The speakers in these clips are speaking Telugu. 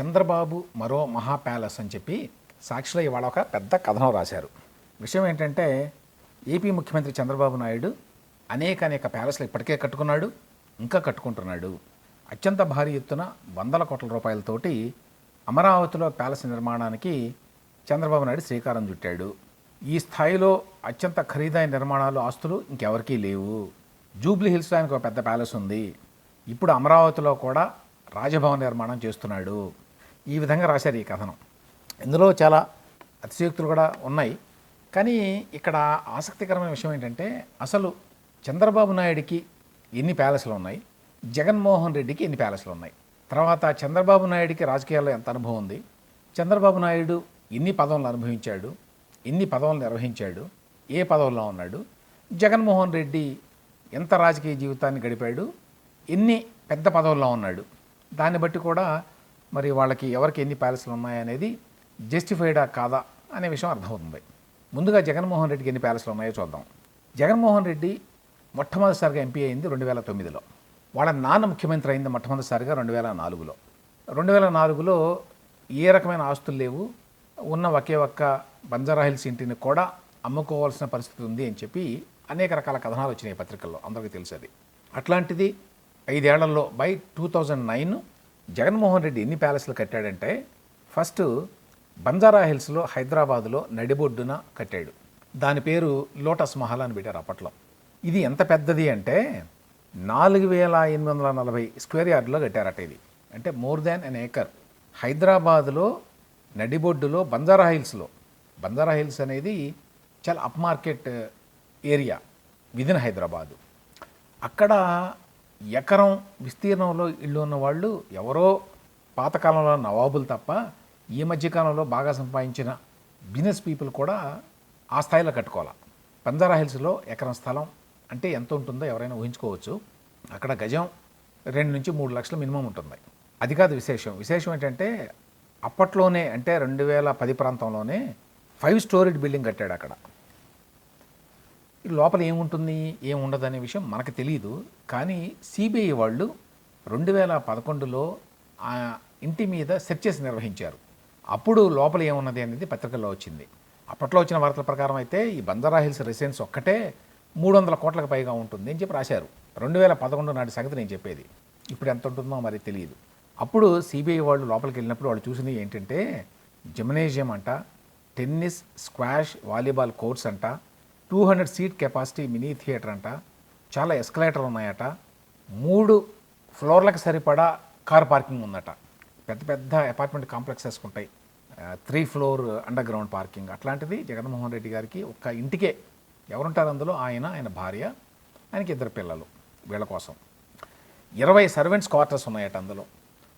చంద్రబాబు మరో మహా ప్యాలెస్ అని చెప్పి సాక్షిలో ఇవాళ ఒక పెద్ద కథనం రాశారు. విషయం ఏంటంటే ఏపీ ముఖ్యమంత్రి చంద్రబాబు నాయుడు అనేక అనేక ప్యాలెస్లు ఇప్పటికే కట్టుకున్నాడు ఇంకా కట్టుకుంటున్నాడు. అత్యంత భారీ ఎత్తున వందల కోట్ల రూపాయలతోటి అమరావతిలో ప్యాలెస్ నిర్మాణానికి చంద్రబాబు నాయుడు శ్రీకారం చుట్టాడు. ఈ స్థాయిలో అత్యంత ఖరీదైన నిర్మాణాలు ఆస్తులు ఇంకెవరికీ లేవు. జూబ్లీ హిల్స్లో ఆయనకు ఒక పెద్ద ప్యాలెస్ ఉంది. ఇప్పుడు అమరావతిలో కూడా రాజభవన్ నిర్మాణం చేస్తున్నాడు. ఈ విధంగా రాశారు ఈ కథనం. ఇందులో చాలా అతిశయోక్తులు కూడా ఉన్నాయి. కానీ ఇక్కడ ఆసక్తికరమైన విషయం ఏంటంటే అసలు చంద్రబాబు నాయుడికి ఎన్ని ప్యాలెస్లు ఉన్నాయి? జగన్మోహన్ రెడ్డికి ఎన్ని ప్యాలెస్లు ఉన్నాయి? తర్వాత చంద్రబాబు నాయుడికి రాజకీయాల్లో ఎంత అనుభవం ఉంది? చంద్రబాబు నాయుడు ఎన్ని పదవులను అనుభవించాడు? ఎన్ని పదవులు నిర్వహించాడు? ఏ పదవుల్లో ఉన్నాడు? జగన్మోహన్ రెడ్డి ఎంత రాజకీయ జీవితాన్ని గడిపాడు? ఎన్ని పెద్ద పదవుల్లో ఉన్నాడు? దాన్ని బట్టి కూడా మరి వాళ్ళకి ఎవరికి ఎన్ని ప్యాలెస్లు ఉన్నాయనేది జస్టిఫైడా కాదా అనే విషయం అర్థమవుతుంది. ముందుగా జగన్మోహన్ రెడ్డికి ఎన్ని ప్యాలెస్లు ఉన్నాయో చూద్దాం. జగన్మోహన్ రెడ్డి మొట్టమొదటిసారిగా ఎంపీ అయింది రెండు వేల తొమ్మిదిలో. వాళ్ళ నాన్న ముఖ్యమంత్రి అయింది మొట్టమొదటిసారిగా రెండు వేల నాలుగులో. రెండు వేల నాలుగులో ఏ రకమైన ఆస్తులు లేవు. ఉన్న ఒకే ఒక్క బంజారా హిల్స్ ఇంటిని కూడా అమ్ముకోవాల్సిన పరిస్థితి ఉంది అని చెప్పి అనేక రకాల కథనాలు వచ్చినాయి పత్రికల్లో. అందరికీ తెలిసేది. అట్లాంటిది ఐదేళ్ళలో by two thousand nine Jaganmohan Reddy ఎన్ని ప్యాలెస్లు కట్టాడంటే ఫస్ట్ బంజారా హిల్స్లో హైదరాబాద్లో నడిబొడ్డున కట్టాడు. దాని పేరు లోటస్ మహల్ అని పెట్టారు అప్పట్లో. ఇది ఎంత పెద్దది అంటే నాలుగు వేల ఎనిమిది వందల నలభై స్క్వేర్ యార్డ్లో కట్టారట ఇది. అంటే మోర్ దాన్ అన్ ఏకర్. హైదరాబాద్లో నడిబొడ్డులో బంజారా హిల్స్లో. బంజారా హిల్స్ అనేది చాలా up market area within Hyderabad. అక్కడ ఎకరం విస్తీర్ణంలో ఇల్లు ఉన్న వాళ్ళు ఎవరో పాతకాలంలో నవాబులు తప్ప ఈ మధ్యకాలంలో బాగా సంపాదించిన బిజినెస్ పీపుల్ కూడా ఆ స్థాయిలో కట్టుకోవాలి. పంజారా హిల్స్లో ఎకరం స్థలం అంటే ఎంత ఉంటుందో ఎవరైనా ఊహించుకోవచ్చు. అక్కడ గజం రెండు నుంచి మూడు లక్షలు మినిమం ఉంటుంది. అది కాదు విశేషం. విశేషం ఏంటంటే అప్పట్లోనే అంటే రెండు వేల పది ప్రాంతంలోనే ఫైవ్ స్టోరీడ్ బిల్డింగ్ కట్టాడు అక్కడ. లోపల ఏముంటుంది ఏముండదు అనే విషయం మనకు తెలియదు కానీ సిబిఐ వాళ్ళు రెండు వేల పదకొండులో ఆ ఇంటి మీద సెర్చెస్ నిర్వహించారు. అప్పుడు లోపల ఏమున్నది అనేది పత్రికల్లో వచ్చింది. అప్పట్లో వచ్చిన వార్తల ప్రకారం అయితే ఈ బంజారా హిల్స్ రెసిడెన్స్ ఒక్కటే మూడు వందల కోట్లకు పైగా ఉంటుంది అని చెప్పి రాశారు. రెండు వేల పదకొండు నాటి సంగతి నేను చెప్పేది. ఇప్పుడు ఎంత ఉంటుందో మరి తెలియదు అప్పుడు సిబిఐ వాళ్ళు లోపలికి వెళ్ళినప్పుడు వాళ్ళు చూసినవి ఏంటంటే జిమ్నేజియం అంట టెన్నిస్ స్క్వాష్ వాలీబాల్ కోర్ట్స్ అంట two hundred seat capacity mini theatre అంట. చాలా ఎస్కలేటర్లు ఉన్నాయట. మూడు ఫ్లోర్లకు సరిపడా కార్ పార్కింగ్ ఉందట. పెద్ద పెద్ద అపార్ట్మెంట్ కాంప్లెక్సెస్ ఉంటాయి. Three floor underground parking అట్లాంటిది జగన్మోహన్ రెడ్డి గారికి ఒక్క ఇంటికే. ఎవరుంటారు అందులో? ఆయన ఆయన భార్య ఆయనకి ఇద్దరు పిల్లలు వీళ్ళ కోసం. ఇరవై సర్వెంట్స్ క్వార్టర్స్ ఉన్నాయట అందులో.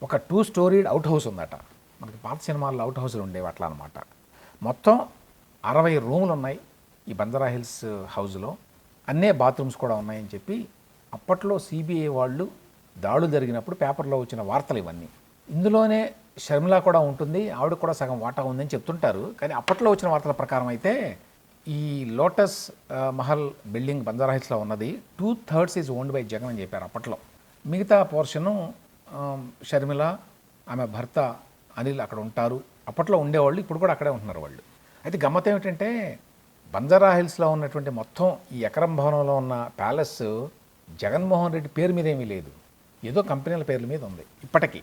ఒక టూ స్టోరీడ్ అవుట్ హౌస్ ఉందట. మనకి పాత సినిమాల్లో అవుట్ హౌస్లు ఉండేవి అట్లా అనమాట మొత్తం అరవై రూములు ఉన్నాయి. ఈ బంజారా హిల్స్ హౌస్లో అన్నే బాత్రూమ్స్ కూడా ఉన్నాయని చెప్పి అప్పట్లో సిబిఐ వాళ్ళు దాడులు జరిగినప్పుడు పేపర్లో వచ్చిన వార్తలు ఇవన్నీ. ఇందులోనే షర్మిల కూడా ఉంటుంది ఆవిడ కూడా సగం వాటా ఉందని చెప్తుంటారు. కానీ అప్పట్లో వచ్చిన వార్తల ప్రకారం అయితే ఈ లోటస్ మహల్ బిల్డింగ్ బంజారా హిల్స్లో ఉన్నది. Two thirds is owned by Jagan అని చెప్పారు అప్పట్లో. మిగతా పోర్షను షర్మిల ఆమె భర్త అనిల్ అక్కడ ఉంటారు. అప్పట్లో ఉండేవాళ్ళు ఇప్పుడు కూడా అక్కడే ఉంటున్నారు వాళ్ళు. అయితే గమ్మత్ ఏమిటంటే బంజారా హిల్స్లో ఉన్నటువంటి మొత్తం ఈ ఎకరం భవనంలో ఉన్న ప్యాలెస్ జగన్మోహన్ రెడ్డి పేరు మీద ఏమీ లేదు. ఏదో కంపెనీల పేర్ల మీద ఉంది. ఇప్పటికీ.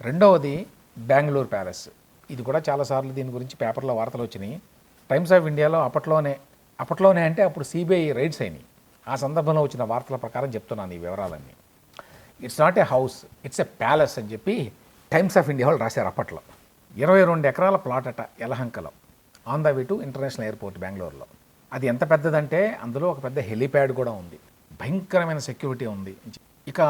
రెండవది బెంగళూరు ప్యాలెస్ ఇది కూడా చాలాసార్లు దీని గురించి పేపర్లో వార్తలు వచ్చినాయి. టైమ్స్ ఆఫ్ ఇండియాలో అప్పట్లోనే అప్పట్లోనే అంటే అప్పుడు సిబిఐ రైడ్స్ అయినాయి. ఆ సందర్భంలో వచ్చిన వార్తల ప్రకారం చెప్తున్నాను ఈ వివరాలన్నీ. It's not a house it's a palace అని చెప్పి టైమ్స్ ఆఫ్ ఇండియా వాళ్ళు రాశారు అప్పట్లో. ఇరవై రెండు ఎకరాల ప్లాట్ అట యలహంకలో. On the way to international airport బెంగళూరులో అది ఎంత పెద్దదంటే అందులో ఒక పెద్ద హెలిప్యాడ్ కూడా ఉంది. భయంకరమైన సెక్యూరిటీ ఉంది. ఇక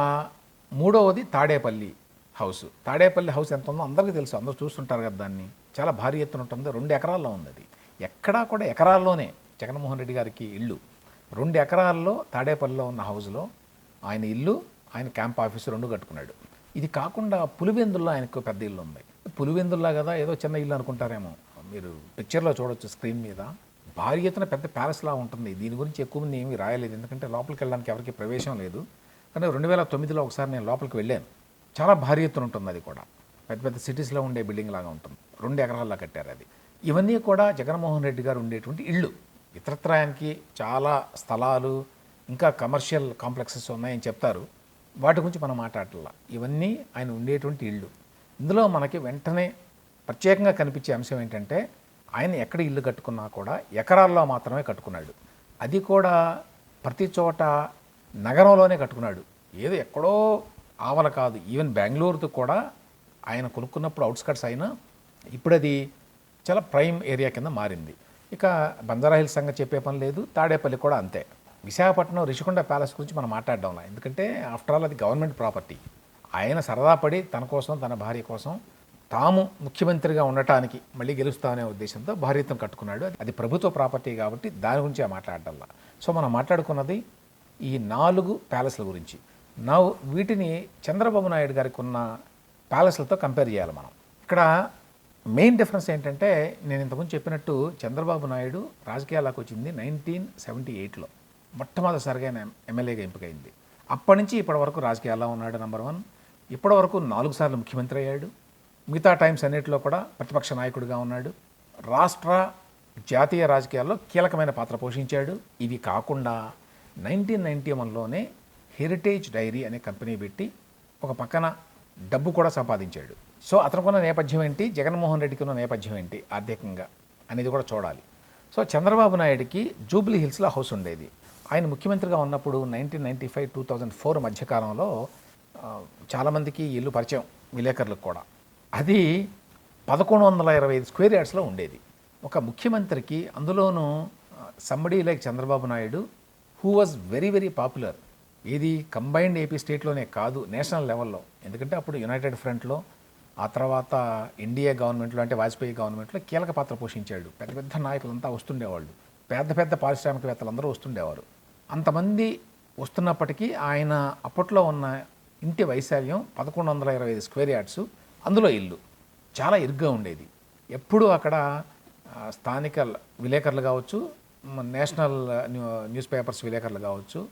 మూడవది తాడేపల్లి హౌస్ తాడేపల్లి హౌస్ ఎంత ఉందో అందరికీ తెలుసు. అందరూ చూస్తుంటారు కదా దాన్ని. చాలా భారీ ఎత్తున ఉంటుంది. రెండు ఎకరాల్లో ఉంది అది. ఎక్కడా కూడా ఎకరాల్లోనే జగన్మోహన్ రెడ్డి గారికి ఇల్లు. రెండు ఎకరాల్లో తాడేపల్లిలో ఉన్న హౌస్లో ఆయన ఇల్లు ఆయన క్యాంప్ ఆఫీసు రెండు కట్టుకున్నాడు. ఇది కాకుండా పులివెందుల్లో ఆయనకు పెద్ద ఇల్లు ఉంది. పులివెందుల్లా కదా ఏదో చిన్న ఇల్లు అనుకుంటారేమో. మీరు పిక్చర్లో చూడొచ్చు స్క్రీన్ మీద. భారీ ఎత్తున పెద్ద ప్యాలెస్లా ఉంటుంది. దీని గురించి ఎక్కువ మంది ఏమీ రాయలేదు. ఎందుకంటే లోపలికి వెళ్ళడానికి ఎవరికి ప్రవేశం లేదు. కానీ రెండు వేల తొమ్మిదిలో ఒకసారి నేను లోపలికి వెళ్ళాను. చాలా భారీ ఎత్తున ఉంటుంది అది కూడా. పెద్ద పెద్ద సిటీస్లో ఉండే బిల్డింగ్ లాగా ఉంటుంది. రెండు ఎకరాల్లో కట్టారు అది. ఇవన్నీ కూడా జగన్మోహన్ రెడ్డి గారు ఉండేటువంటి ఇళ్ళు. ఇతరత్రాయానికి చాలా స్థలాలు ఇంకా కమర్షియల్ కాంప్లెక్సెస్ ఉన్నాయని చెప్తారు. వాటి గురించి మనం మాట్లాడాల ఇవన్నీ ఆయన ఉండేటువంటి ఇళ్ళు. ఇందులో మనకి వెంటనే ప్రత్యేకంగా కనిపించే అంశం ఏంటంటే ఆయన ఎక్కడ ఇల్లు కట్టుకున్నా కూడా ఎకరాల్లో మాత్రమే కట్టుకున్నాడు. అది కూడా ప్రతి చోట నగరంలోనే కట్టుకున్నాడు. ఏదో ఎక్కడో ఆవల కాదు. ఈవెన్ బెంగళూరుతో కూడా ఆయన కొనుక్కున్నప్పుడు అవుట్స్కట్స్ అయినా ఇప్పుడు అది చాలా ప్రైమ్ ఏరియా కింద మారింది. ఇక బంజారాహిల్ సంగతి చెప్పే పని లేదు. తాడేపల్లి కూడా అంతే. విశాఖపట్నం రిషికొండ ప్యాలెస్ గురించి మనం మాట్లాడడంలా ఎందుకంటే ఆఫ్టర్ ఆల్ అది గవర్నమెంట్ ప్రాపర్టీ. ఆయన సరదా పడి తన కోసం తన భార్య కోసం తాము ముఖ్యమంత్రిగా ఉండటానికి మళ్ళీ గెలుస్తామనే ఉద్దేశంతో భారీతం కట్టుకున్నాడు. అది ప్రభుత్వ ప్రాపర్టీ కాబట్టి దాని గురించి మాట్లాడటంలా. సో మనం మాట్లాడుకున్నది ఈ నాలుగు ప్యాలెస్ల గురించి. నా వీటిని చంద్రబాబు నాయుడు గారికి ఉన్న ప్యాలెస్లతో కంపేర్ చేయాలి మనం. ఇక్కడ మెయిన్ డిఫరెన్స్ ఏంటంటే నేను ఇంతకుముందు చెప్పినట్టు చంద్రబాబు నాయుడు రాజకీయాలకు వచ్చింది నైన్టీన్ సెవెంటీ ఎయిట్లో. మొట్టమొదటిసారిగా ఎమ్మెల్యేగా ఎంపికైంది. అప్పటి నుంచి ఇప్పటి వరకు రాజకీయాల్లో ఉన్నాడు నెంబర్ వన్. ఇప్పటి వరకు నాలుగు సార్లు ముఖ్యమంత్రి అయ్యాడు. మిగతా టైమ్స్ అన్నిటిలో కూడా ప్రతిపక్ష నాయకుడిగా ఉన్నాడు. రాష్ట్ర జాతీయ రాజకీయాల్లో కీలకమైన పాత్ర పోషించాడు. ఇవి కాకుండా నైన్టీన్ నైంటీ వన్లోనే హెరిటేజ్ డైరీ అనే కంపెనీ పెట్టి ఒక పక్కన డబ్బు కూడా సంపాదించాడు. సో అతనుకున్న నేపథ్యం ఏంటి? జగన్మోహన్ రెడ్డికి ఉన్న నేపథ్యం ఏంటి? ఆర్థికంగా అనేది కూడా చూడాలి. సో చంద్రబాబు నాయుడికి జూబ్లీ హిల్స్లో హౌస్ ఉండేది. ఆయన ముఖ్యమంత్రిగా ఉన్నప్పుడు nineteen ninety five two thousand four మధ్యకాలంలో చాలామందికి ఇల్లు పరిచయం విలేకరులకు కూడా. అది పదకొండు వందల ఇరవై ఐదు స్క్వేర్ యార్డ్స్లో ఉండేది. ఒక ముఖ్యమంత్రికి అందులోనూ somebody like Chandrababu Naidu who was very very popular ఇది కంబైన్డ్ ఏపీ స్టేట్లోనే కాదు నేషనల్ లెవెల్లో ఎందుకంటే అప్పుడు యునైటెడ్ ఫ్రంట్లో ఆ తర్వాత ఇండియా గవర్నమెంట్లో అంటే వాజ్పేయి గవర్నమెంట్లో కీలక పాత్ర పోషించాడు. పెద్ద పెద్ద నాయకులంతా వస్తుండేవాళ్ళు. పెద్ద పెద్ద పారిశ్రామికవేత్తలందరూ వస్తుండేవారు. అంతమంది వస్తున్నప్పటికీ ఆయన అప్పట్లో ఉన్న ఇంటి వైశాల్యం పదకొండు వందల ఇరవై ఐదు స్క్వేర్ యార్డ్స్ అందులో ఇల్లు. చాలా ఇరుగ్గా ఉండేది. ఎప్పుడూ అక్కడ స్థానిక విలేకరులు కావచ్చు నేషనల్ న్యూ- న్యూస్ పేపర్స్ విలేకరులు కావచ్చు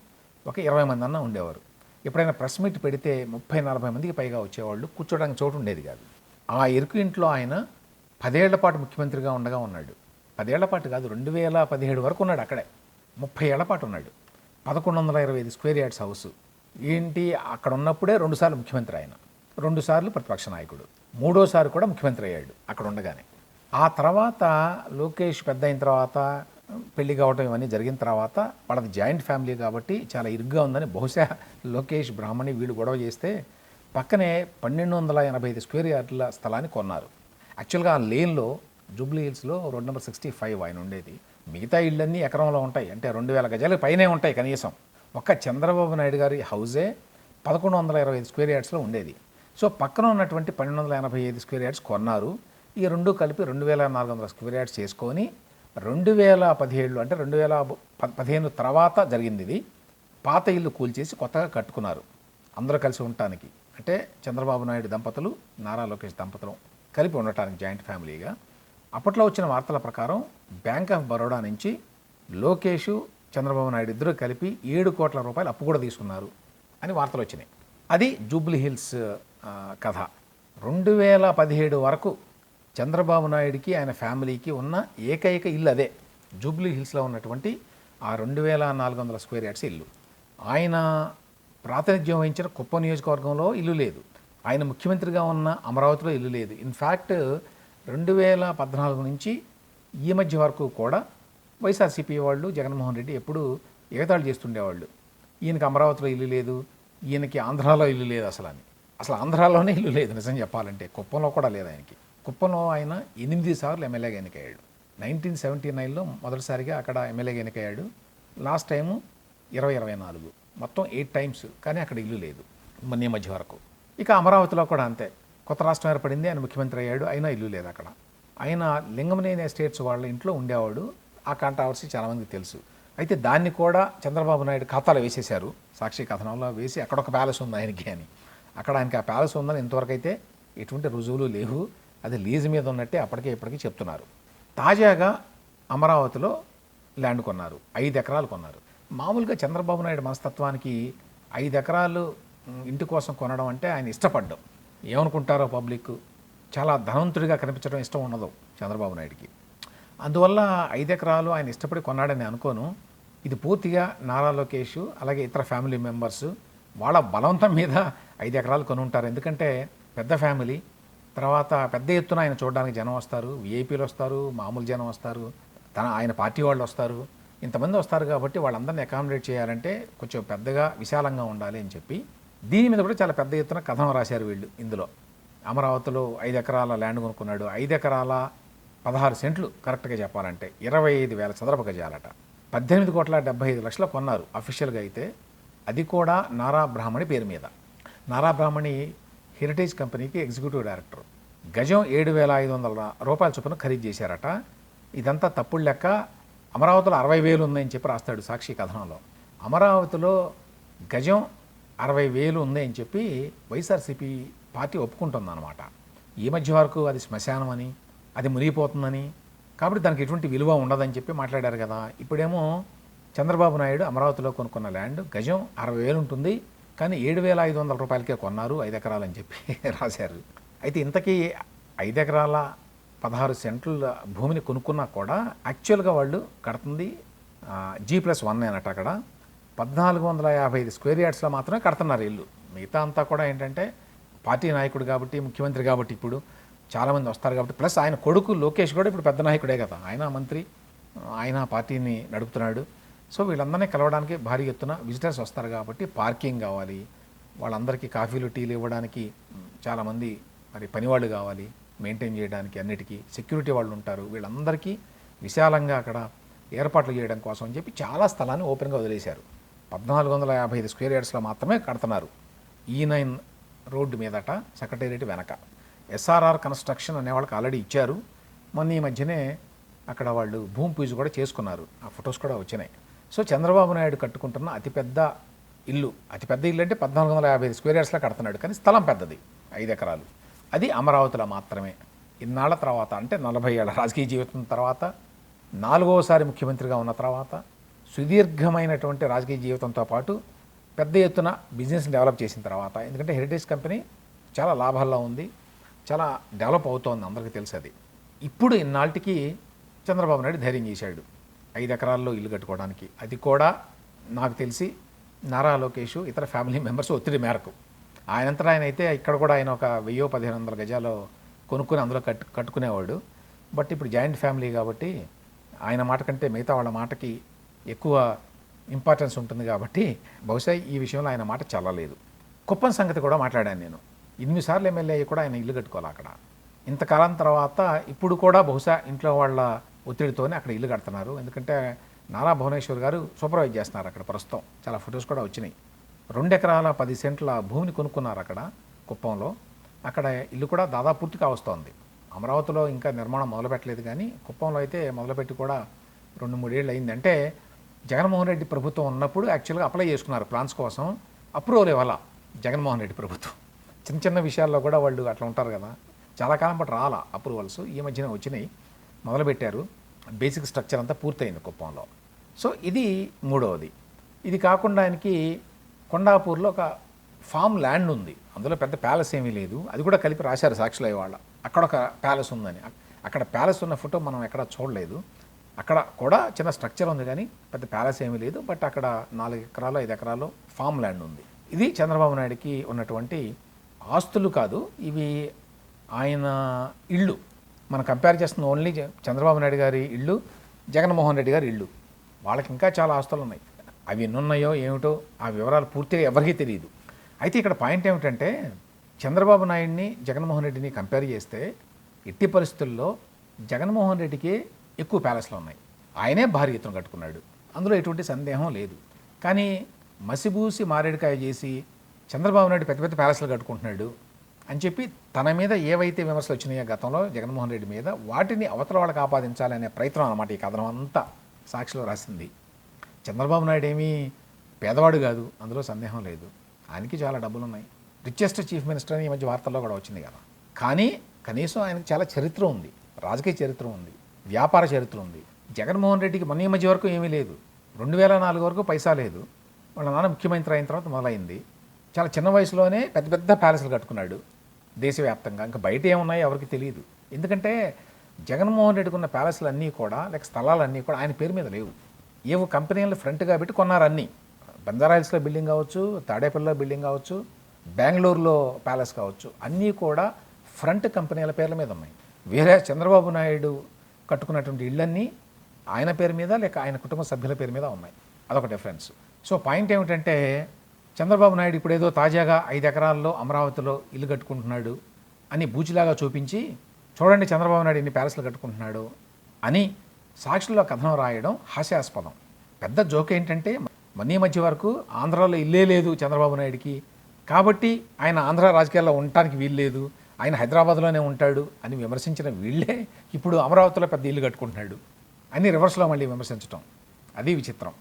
ఒక ఇరవై మంది అన్న ఉండేవారు. ఎప్పుడైనా ప్రెస్ మీట్ పెడితే ముప్పై నలభై మందికి పైగా వచ్చేవాళ్ళు కూర్చోడానికి చోటు ఉండేది కాదు. ఆ ఇరుకు ఇంట్లో ఆయన పదేళ్ళ పాటు ముఖ్యమంత్రిగా ఉండగా ఉన్నాడు. పదేళ్ళ పాటు కాదు రెండు వేల పదిహేడు వరకు ఉన్నాడు అక్కడే. ముప్పై ఏళ్ళ పాటు ఉన్నాడు. పదకొండు వందల ఇరవై ఐదు స్క్వేర్ యార్డ్స్ హౌస్. ఏంటి అక్కడ ఉన్నప్పుడే రెండుసార్లు ముఖ్యమంత్రి ఆయన. రెండుసార్లు ప్రతిపక్ష నాయకుడు. మూడోసారి కూడా ముఖ్యమంత్రి అయ్యాడు అక్కడ ఉండగానే ఆ తర్వాత లోకేష్ పెద్ద అయిన తర్వాత పెళ్ళి కావటం ఇవన్నీ జరిగిన తర్వాత వాళ్ళది జాయింట్ ఫ్యామిలీ కాబట్టి చాలా ఇరుగ్గా ఉందని బహుశా లోకేష్ బ్రాహ్మణి వీళ్ళు గొడవ చేస్తే పక్కనే పన్నెండు వందల ఎనభై ఐదు స్క్వేర్ యార్డ్ల స్థలాన్ని కొన్నారు. యాక్చువల్గా ఆ లేన్లో జూబ్లీ హిల్స్లో రోడ్ నెంబర్ సిక్స్టీ ఫైవ్ ఆయన ఉండేది. మిగతా ఇళ్ళన్నీ ఎకరంలో ఉంటాయి. అంటే రెండు వేల గజాలు పైనే ఉంటాయి కనీసం. ఒక్క చంద్రబాబు నాయుడు గారి హౌజే పదకొండు వందల ఇరవై ఐదు స్క్వేర్ యార్డ్స్లో ఉండేది. సో పక్కన ఉన్నటువంటి పన్నెండు వందల ఎనభై ఐదు స్క్వేర్ యార్డ్స్ కొన్నారు. ఈ రెండు కలిపి రెండు వేల నాలుగు వందల స్క్వేర్ యార్డ్స్ చేసుకొని రెండు వేల పదిహేడులో అంటే రెండు వేల ప- పదిహేను తర్వాత జరిగింది ఇది. పాత ఇల్లు కూల్చేసి కొత్తగా కట్టుకున్నారు అందరూ కలిసి ఉండటానికి. అంటే చంద్రబాబు నాయుడు దంపతులు నారా లోకేష్ దంపతులు కలిపి ఉండటానికి జాయింట్ ఫ్యామిలీగా. అప్పట్లో వచ్చిన వార్తల ప్రకారం బ్యాంక్ ఆఫ్ బరోడా నుంచి లోకేష్ చంద్రబాబు నాయుడు ఇద్దరు కలిపి ఏడు కోట్ల రూపాయలు అప్పు కూడా తీసుకున్నారు అని వార్తలు వచ్చినాయి. అది జూబ్లీ హిల్స్ కథ. రెండు వేల పదిహేడు వరకు చంద్రబాబు నాయుడికి ఆయన ఫ్యామిలీకి ఉన్న ఏకైక ఇల్లు అదే. జూబ్లీ హిల్స్లో ఉన్నటువంటి ఆ రెండు వేల నాలుగు వందల స్క్వేర్ యార్డ్స్ ఇల్లు. ఆయన ప్రాతినిధ్యం వహించిన కుప్ప నియోజకవర్గంలో ఇల్లు లేదు. ఆయన ముఖ్యమంత్రిగా ఉన్న అమరావతిలో ఇల్లు లేదు. ఇన్ఫ్యాక్ట్ రెండు వేల పద్నాలుగు నుంచి ఈ మధ్య వరకు కూడా వైఎస్ఆర్సీపీ వాళ్ళు జగన్మోహన్ రెడ్డి ఎప్పుడు ఎగతాళి చేస్తుండేవాళ్ళు. ఈయనకి అమరావతిలో ఇల్లు లేదు. ఈయనకి ఆంధ్రాలో ఇల్లు లేదు అసలు అని. అసలు ఆంధ్రాలోనే ఇల్లు లేదు నిజం చెప్పాలంటే. కుప్పంలో కూడా లేదు ఆయనకి. కుప్పంలో ఆయన ఎనిమిది సార్లు ఎమ్మెల్యేగా ఎన్నికయ్యాడు. నైన్టీన్ సెవెంటీ నైన్లో మొదటిసారిగా అక్కడ ఎమ్మెల్యేగా ఎన్నికయ్యాడు. లాస్ట్ టైము ఇరవై ఇరవై నాలుగు. మొత్తం ఎయిట్ టైమ్స్. కానీ అక్కడ ఇల్లు లేదు మొన్న మధ్య వరకు. ఇక అమరావతిలో కూడా అంతే. కొత్త రాష్ట్రం ఏర్పడింది ఆయన ముఖ్యమంత్రి అయ్యాడు అయినా ఇల్లు లేదు అక్కడ. ఆయన లింగమనేని ఎస్టేట్స్ వాళ్ళ ఇంట్లో ఉండేవాడు. ఆ కాంట్రవర్సీ చాలామందికి తెలుసు. అయితే దాన్ని కూడా చంద్రబాబు నాయుడు ఖాతాలో వేసేశారు. సాక్షి కథనంలో వేసి అక్కడ ఒక ప్యాలెస్ ఉంది ఆయనకి అని. అక్కడ ఆయనకి ఆ ప్యాలెస్ ఉందని ఇంతవరకు అయితే ఎటువంటి రుజువులు లేవు. అది లీజు మీద ఉన్నట్టే అప్పటికే ఇప్పటికీ చెప్తున్నారు. తాజాగా అమరావతిలో ల్యాండ్ కొన్నారు. ఐదు ఎకరాలు కొన్నారు. మామూలుగా చంద్రబాబు నాయుడు మనస్తత్వానికి ఐదు ఎకరాలు ఇంటి కోసం కొనడం అంటే ఆయన ఇష్టపడ్డం. ఏమనుకుంటారో పబ్లిక్? చాలా ధనవంతుడిగా కనిపించడం ఇష్టం ఉండదు చంద్రబాబు నాయుడికి. అందువల్ల ఐదు ఎకరాలు ఆయన ఇష్టపడి కొన్నాడని అనుకోను. ఇది పూర్తిగా నారా లోకేష్ అలాగే ఇతర ఫ్యామిలీ మెంబర్స్ వాళ్ళ బలవంతం మీద ఐదు ఎకరాలు కొనుంటారు. ఎందుకంటే పెద్ద ఫ్యామిలీ తర్వాత పెద్ద ఎత్తున ఆయన చూడడానికి జనం వస్తారు. విఐపీలు వస్తారు మామూలు జనం వస్తారు. తన ఆయన పార్టీ వాళ్ళు వస్తారు. ఇంతమంది వస్తారు కాబట్టి వాళ్ళందరినీ అకామిడేట్ చేయాలంటే కొంచెం పెద్దగా విశాలంగా ఉండాలి అని చెప్పి దీని మీద కూడా చాలా పెద్ద ఎత్తున కథనం రాశారు వీళ్ళు ఇందులో. అమరావతిలో ఐదు ఎకరాల ల్యాండ్ కొనుక్కున్నాడు. ఐదు ఎకరాల పదహారు సెంట్లు కరెక్ట్గా చెప్పాలంటే ఇరవై ఐదు వేల చదరపు గజాలట. పద్దెనిమిది కోట్ల డెబ్బై ఐదు లక్షలు కొన్నారు అఫీషియల్గా అయితే. అది కూడా నారా బ్రాహ్మణి పేరు మీద. నారా బ్రాహ్మణి హెరిటేజ్ కంపెనీకి ఎగ్జిక్యూటివ్ డైరెక్టర్ గజం ఏడు వేల ఐదు వందల రూపాయల చొప్పున ఖరీదు చేశారట. ఇదంతా తప్పుడు లెక్క. అమరావతిలో అరవై వేలు ఉందని చెప్పి రాస్తాడు సాక్షి కథనంలో. అమరావతిలో గజం అరవై వేలు ఉందని చెప్పి వైఎస్ఆర్సీపీ పార్టీ ఒప్పుకుంటుందన్నమాట. ఈ మధ్య వరకు అది శ్మశానం అని అది మునిగిపోతుందని కాబట్టి దానికి ఎటువంటి విలువ ఉండదని చెప్పి మాట్లాడారు కదా. ఇప్పుడేమో చంద్రబాబు నాయుడు అమరావతిలో కొనుక్కున్న ల్యాండ్ గజం అరవై వేలు ఉంటుంది. కానీ ఏడు వేల ఐదు వందల రూపాయలకే కొన్నారు ఐదు ఎకరాలని చెప్పి రాశారు. అయితే ఇంతకీ ఐదు ఎకరాల పదహారు సెంట్ల భూమిని కొనుక్కున్నా కూడా యాక్చువల్గా వాళ్ళు కడుతుంది జీ ప్లస్ వన్ అన్నట్టు అక్కడ. పద్నాలుగు వందల యాభై ఐదు స్క్వేర్ యార్డ్స్లో మాత్రమే కడుతున్నారు ఇల్లు. మిగతా అంతా కూడా ఏంటంటే పార్టీ నాయకుడు కాబట్టి ముఖ్యమంత్రి కాబట్టి ఇప్పుడు చాలామంది వస్తారు కాబట్టి ప్లస్ ఆయన కొడుకు లోకేష్ కూడా ఇప్పుడు పెద్ద నాయకుడే కదా. ఆయన మంత్రి ఆయన పార్టీని నడుపుతున్నాడు. సో వీళ్ళందరినీ కలవడానికి భారీ ఎత్తున విజిటర్స్ వస్తారు కాబట్టి పార్కింగ్ కావాలి వాళ్ళందరికీ కాఫీలు టీలు ఇవ్వడానికి చాలామంది మరి పనివాళ్ళు కావాలి మెయింటైన్ చేయడానికి అన్నిటికీ. సెక్యూరిటీ వాళ్ళు ఉంటారు వీళ్ళందరికీ విశాలంగా అక్కడ ఏర్పాట్లు చేయడం కోసం అని చెప్పి చాలా స్థలాన్ని ఓపెన్గా వదిలేశారు. పద్నాలుగు వందల యాభై ఐదు స్క్వేర్ యార్డ్స్లో మాత్రమే కడుతున్నారు. E ఈ నైన్ రోడ్డు మీదట సెక్రటేరియట్ వెనక. ఎస్ఆర్ఆర్ కన్స్ట్రక్షన్ అనే వాళ్ళకి ఆల్రెడీ ఇచ్చారు. మొన్న ఈ మధ్యనే అక్కడ వాళ్ళు భూమి పూజ కూడా చేసుకున్నారు. ఆ ఫొటోస్ కూడా వచ్చినాయి. సో చంద్రబాబు నాయుడు కట్టుకుంటున్న అతిపెద్ద ఇల్లు అతిపెద్ద ఇల్లు అంటే పద్నాలుగు వందల యాభై ఐదు స్క్వేర్ యార్డ్స్లో కడుతున్నాడు. కానీ స్థలం పెద్దది ఐదు ఎకరాలు. అది అమరావతిలో మాత్రమే. ఇన్నాళ్ళ తర్వాత అంటే నలభై ఏళ్ళ రాజకీయ జీవితం తర్వాత నాలుగవసారి ముఖ్యమంత్రిగా ఉన్న తర్వాత సుదీర్ఘమైనటువంటి రాజకీయ జీవితంతో పాటు పెద్ద ఎత్తున బిజినెస్ డెవలప్ చేసిన తర్వాత ఎందుకంటే హెరిటేజ్ కంపెనీ చాలా లాభాల్లో ఉంది చాలా డెవలప్ అవుతోంది అందరికీ తెలుసు అది. ఇప్పుడు ఇన్నాళ్ళకి చంద్రబాబు నాయుడు ధైర్యం చేశాడు. ఐదు ఎకరాల్లో ఇల్లు కట్టుకోవడానికి. అది కూడా నాకు తెలిసి నారా లోకేష్ ఇతర ఫ్యామిలీ మెంబర్స్ ఒత్తిడి మేరకు. ఆయనంతా ఆయన అయితే ఇక్కడ కూడా ఆయన ఒక వెయ్యో పదిహేను వందల గజాలు కొనుక్కుని అందులో కట్టు కట్టుకునేవాడు. బట్ ఇప్పుడు జాయింట్ ఫ్యామిలీ కాబట్టి ఆయన మాట కంటే మిగతా వాళ్ళ మాటకి ఎక్కువ ఇంపార్టెన్స్ ఉంటుంది కాబట్టి బహుశా ఈ విషయంలో ఆయన మాట చల్లలేదు. కుప్పం సంగతి కూడా మాట్లాడాను నేను. ఎనిమిదిసార్లు ఎమ్మెల్యే అయ్యి కూడా ఆయన ఇల్లు కట్టుకోవాలి అక్కడ. ఇంతకాలం తర్వాత ఇప్పుడు కూడా బహుశా ఇంట్లో వాళ్ళ ఒత్తిడితోనే అక్కడ ఇల్లు కడుతున్నారు. ఎందుకంటే నారా భువనేశ్వర్ గారు సూపర్వైజ్ చేస్తున్నారు అక్కడ ప్రస్తుతం. చాలా ఫొటోస్ కూడా వచ్చినాయి. రెండు ఎకరాల పది సెంట్ల భూమిని కొనుక్కున్నారు అక్కడ కుప్పంలో. అక్కడ ఇల్లు కూడా దాదాపు పూర్తి కావస్తోంది అమరావతిలో ఇంకా నిర్మాణం మొదలుపెట్టలేదు కానీ కుప్పంలో అయితే మొదలుపెట్టి కూడా రెండు మూడేళ్ళు అయింది. అంటే జగన్మోహన్ రెడ్డి ప్రభుత్వం ఉన్నప్పుడు యాక్చువల్గా అప్లై చేసుకున్నారు ప్లాన్స్ కోసం. అప్రూవల్ ఇవ్వాల జగన్మోహన్ రెడ్డి ప్రభుత్వం. చిన్న చిన్న విషయాల్లో కూడా వాళ్ళు అట్లా ఉంటారు కదా. చాలా కాలం పాటు రాలా అప్రూవల్స్. ఈ మధ్యన వచ్చినాయి. మొదలుపెట్టారు. బేసిక్ స్ట్రక్చర్ అంతా పూర్తయింది కుప్పంలో. సో ఇది మూడవది. ఇది కాకుండా ఆయనకి కొండాపూర్లో ఒక ఫామ్ ల్యాండ్ ఉంది. అందులో పెద్ద ప్యాలెస్ ఏమీ లేదు. అది కూడా కలిపి రాశారు సాక్షులు అయ్యేవాళ్ళ. అక్కడ ఒక ప్యాలెస్ ఉందని. అక్కడ ప్యాలెస్ ఉన్న ఫోటో మనం ఎక్కడ చూడలేదు. అక్కడ కూడా చిన్న స్ట్రక్చర్ ఉంది కానీ పెద్ద ప్యాలెస్ ఏమీ లేదు. బట్ అక్కడ నాలుగు ఎకరాలు ఐదు ఎకరాలు ఫామ్ ల్యాండ్ ఉంది. ఇది చంద్రబాబు నాయుడుకి ఉన్నటువంటి ఆస్తులు కాదు. ఇవి ఆయన ఇళ్ళు. మనం కంపేర్ చేస్తున్న ఓన్లీ చంద్రబాబు నాయుడు గారి ఇల్లు జగన్మోహన్ రెడ్డి గారి ఇల్లు వాళ్ళకి ఇంకా చాలా ఆస్తులు ఉన్నాయి అవి ఎన్నున్నాయో ఏమిటో ఆ వివరాలు పూర్తిగా ఎవరికీ తెలియదు అయితే ఇక్కడ పాయింట్ ఏమిటంటే చంద్రబాబు నాయుడిని జగన్మోహన్ రెడ్డిని కంపేర్ చేస్తే ఎట్టి పరిస్థితుల్లో జగన్మోహన్ రెడ్డికి ఎక్కువ ప్యాలెస్లు ఉన్నాయి. ఆయనే భారీ ఎత్తున కట్టుకున్నాడు. అందులో ఎటువంటి సందేహం లేదు. కానీ మసిబూసి మారేడుకాయ చేసి చంద్రబాబు నాయుడు పెద్ద పెద్ద ప్యాలెస్లు కట్టుకుంటున్నాడు. అని చెప్పి తన మీద ఏవైతే విమర్శలు వచ్చినాయో గతంలో జగన్మోహన్ రెడ్డి మీద వాటిని అవతల వాళ్ళకి ఆపాదించాలనే ప్రయత్నం అన్నమాట ఈ కథనం అంతా సాక్షిలో రాసింది. చంద్రబాబు నాయుడు ఏమీ పేదవాడు కాదు అందులో సందేహం లేదు. ఆయనకి చాలా డబ్బులు ఉన్నాయి రిచెస్ట్ చీఫ్ మినిస్టర్ అని ఈ మధ్య వార్తల్లో కూడా వచ్చింది కదా. కానీ కనీసం ఆయనకి చాలా చరిత్ర ఉంది. రాజకీయ చరిత్ర ఉంది. వ్యాపార చరిత్ర ఉంది. జగన్మోహన్ రెడ్డికి మొన్న ఈ మధ్య వరకు ఏమీ లేదు. రెండు వేల నాలుగు వరకు పైసా లేదు. వాళ్ళ నాన్న ముఖ్యమంత్రి అయిన తర్వాత మొదలైంది. చాలా చిన్న వయసులోనే పెద్ద పెద్ద ప్యాలెస్లు కట్టుకున్నాడు. దేశవ్యాప్తంగా. ఇంకా బయట ఏమున్నాయో ఎవరికి తెలియదు ఎందుకంటే జగన్మోహన్ రెడ్డికి ఉన్న ప్యాలెస్లు అన్నీ కూడా లేక స్థలాలన్నీ కూడా ఆయన పేరు మీద లేవు. ఏవో కంపెనీలు ఫ్రంట్గా పెట్టి కొన్నారు అన్నీ. బంజారాహిల్స్లో బిల్డింగ్ కావచ్చు తాడేపల్లిలో బిల్డింగ్ కావచ్చు బెంగళూరులో ప్యాలెస్ కావచ్చు అన్నీ కూడా ఫ్రంట్ కంపెనీల పేర్ల మీద ఉన్నాయి. వేరే చంద్రబాబు నాయుడు కట్టుకున్నటువంటి ఇళ్ళన్నీ ఆయన పేరు మీద లేక ఆయన కుటుంబ సభ్యుల పేరు మీద ఉన్నాయి. అదొక డిఫరెన్స్. సో పాయింట్ ఏమిటంటే చంద్రబాబు నాయుడు ఇప్పుడు ఏదో తాజాగా ఐదు ఎకరాల్లో అమరావతిలో ఇల్లు కట్టుకుంటున్నాడు అని బూచిలాగా చూపించి చూడండి చంద్రబాబు నాయుడు ఇన్ని ప్యాలెస్లు కట్టుకుంటున్నాడు అని సాక్షుల్లో కథనం రాయడం హాస్యాస్పదం. పెద్ద జోక్ ఏంటంటే మనీ మధ్య వరకు ఆంధ్రాలో ఇల్లే లేదు చంద్రబాబు నాయుడికి. కాబట్టి ఆయన ఆంధ్ర రాజకీయాల్లో ఉండటానికి వీల్లేదు ఆయన హైదరాబాద్లోనే ఉంటాడు అని విమర్శించిన వీళ్ళే ఇప్పుడు అమరావతిలో పెద్ద ఇల్లు కట్టుకుంటున్నాడు అని రివర్స్లో మళ్ళీ విమర్శించటం. అది విచిత్రం.